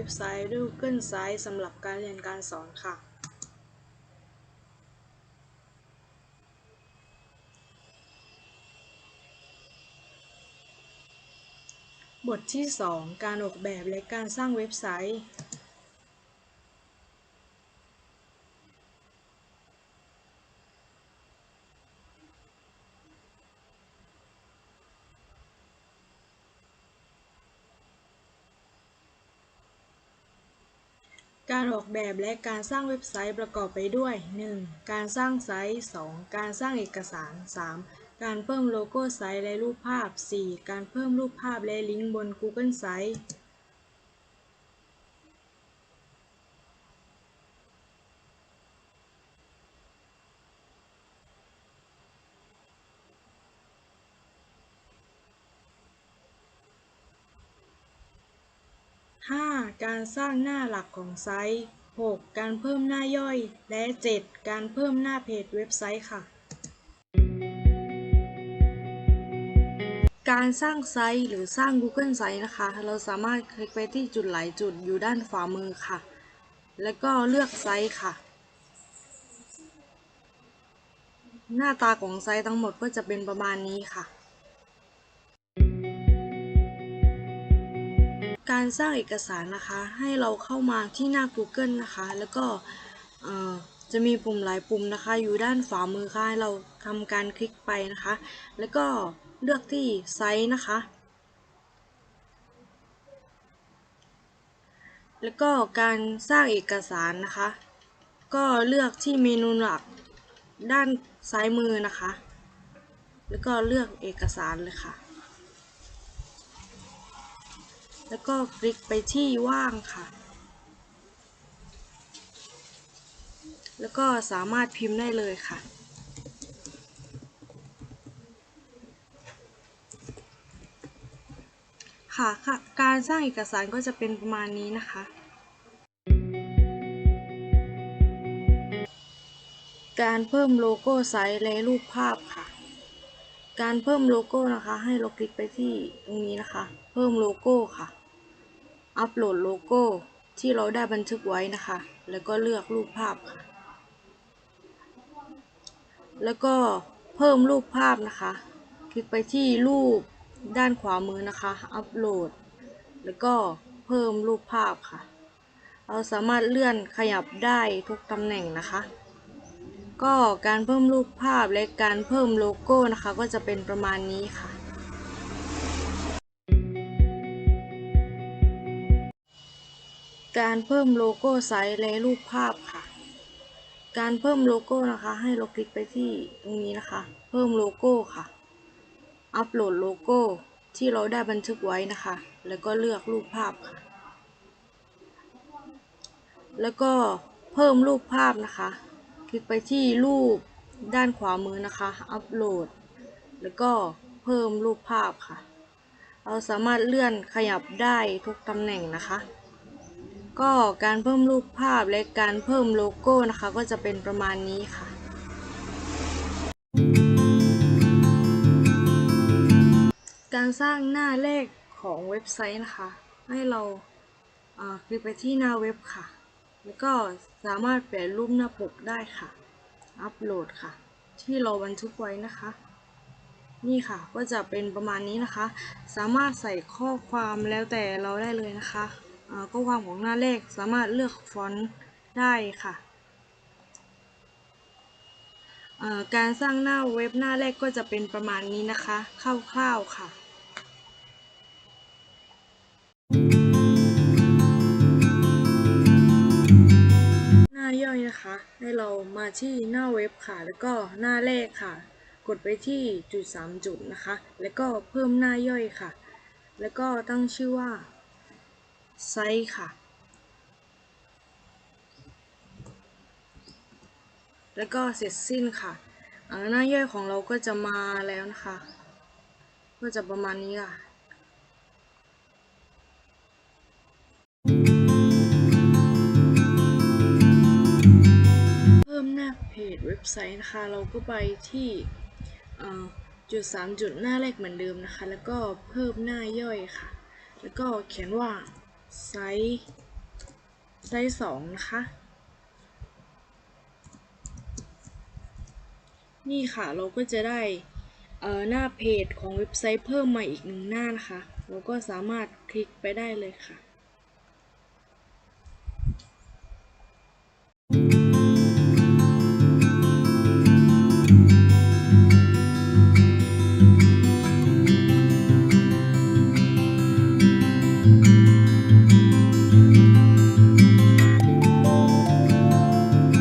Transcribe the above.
็บไซต์ด้วย Google Sites สำหรับการเรียนการสอนค่ะ บทที่ 2 การออกแบบและการสร้างเว็บไซต์ การออกแบบและการสร้างเว็บไซต์ประกอบไปด้วย 1. การสร้างไซต์ 2. การสร้างเอกสาร 3. การเพิ่มโลโก้ไซต์และรูปภาพ 4. การเพิ่มรูปภาพและลิงก์บน Google Sites 5. การสร้างหน้าหลักของไซต์ 6. การเพิ่มหน้าย่อย และ 7. การเพิ่มหน้าเพจเว็บไซต์ค่ะ การสร้างไซต์หรือสร้าง Google Site นะคะ เราสามารถคลิกไปที่จุดหลายจุดอยู่ด้านขวามือค่ะ แล้วก็เลือกไซต์ค่ะ หน้าตาของไซต์ทั้งหมดก็จะเป็นประมาณนี้ค่ะ การสร้างเอกสารนะคะ ให้เราเข้ามาที่หน้า Google นะคะ แล้วก็จะมีปุ่มหลายปุ่มนะคะ อยู่ด้านขวามือค่ะให้เราทำการคลิกไปนะคะ แล้วก็เลือกที่ไซต์นะคะ แล้วก็การสร้างเอกสารนะคะ ก็เลือกที่เมนูหลักด้านซ้ายมือนะคะ แล้วก็เลือกเอกสารเลยค่ะ แล้วก็คลิกไปที่ว่างค่ะ แล้วก็สามารถพิมพ์ได้เลยค่ะ ค่ะค่ะ การสร้างเอกสารก็จะเป็นประมาณนี้นะคะ การเพิ่มโลโก้ไซต์และรูปภาพค่ะการเพิ่มโลโก้นะคะ ให้เราคลิกไปที่ตรงนี้นะคะ เพิ่มโลโก้ค่ะ อัปโหลดโลโก้ที่เราได้บันทึกไว้นะคะ แล้วก็เลือกรูปภาพค่ะ แล้วก็เพิ่มรูปภาพนะคะ คลิกไปที่รูปด้านขวามือนะคะ อัปโหลด แล้วก็เพิ่มรูปภาพค่ะ เราสามารถเลื่อนขยับได้ทุกตำแหน่งนะคะ ก็การเพิ่มรูปภาพและการเพิ่มโลโก้นะคะ ก็จะเป็นประมาณนี้ค่ะ การเพิ่มโลโก้ไซต์และรูปภาพค่ะ การเพิ่มโลโก้นะคะ ให้เราคลิกไปที่ตรงนี้นะคะ เพิ่มโลโก้ค่ะ อัปโหลดโลโก้ที่เราได้บันทึกไว้นะคะ แล้วก็เลือกรูปภาพค่ะ แล้วก็เพิ่มรูปภาพนะคะ คลิกไปที่รูปด้านขวามือนะคะ อัปโหลด แล้วก็เพิ่มรูปภาพค่ะ เราสามารถเลื่อนขยับได้ทุกตำแหน่งนะคะ ก็การเพิ่มรูปภาพและการเพิ่มโลโก้นะคะ ก็จะเป็นประมาณนี้ค่ะการสร้างหน้าแรกของเว็บไซต์นะคะ ให้เราคลิกไปที่หน้าเว็บค่ะ แล้วก็สามารถเปลี่ยนรูปหน้าปกได้ค่ะ อัปโหลดค่ะ ที่เราบันทึกไว้นะคะ นี่ค่ะก็จะเป็นประมาณนี้นะคะ สามารถใส่ข้อความแล้วแต่เราได้เลยนะคะ ข้อความของหน้าแรกสามารถเลือกฟอนต์ได้ค่ะ การสร้างหน้าเว็บหน้าแรกก็จะเป็นประมาณนี้นะคะ คร่าวๆค่ะหน้าย่อยนะคะ ให้เรามาที่หน้าเว็บค่ะ แล้วก็หน้าแรกค่ะ กดไปที่จุด 3 จุดนะคะ แล้วก็เพิ่มหน้าย่อยค่ะ แล้วก็ตั้งชื่อว่า ไซต์ค่ะ แล้วก็เสร็จสิ้นค่ะหน้าย่อยของเราก็จะมาแล้วนะคะ ก็จะประมาณนี้ค่ะเพิ่มหน้าเพจเว็บไซต์นะคะเราก็ไปที่จุด 3 จุดหน้าแรกเหมือนเดิมนะคะ แล้วก็เพิ่มหน้าย่อยค่ะ แล้วก็เขียนว่า ไซส์ไซส์สองนะคะ นี่ค่ะเราก็จะได้เอ่อหน้าเพจของเว็บไซต์เพิ่มมาอีกหนึ่งหน้านะคะ เราก็สามารถคลิกไปได้เลยค่ะ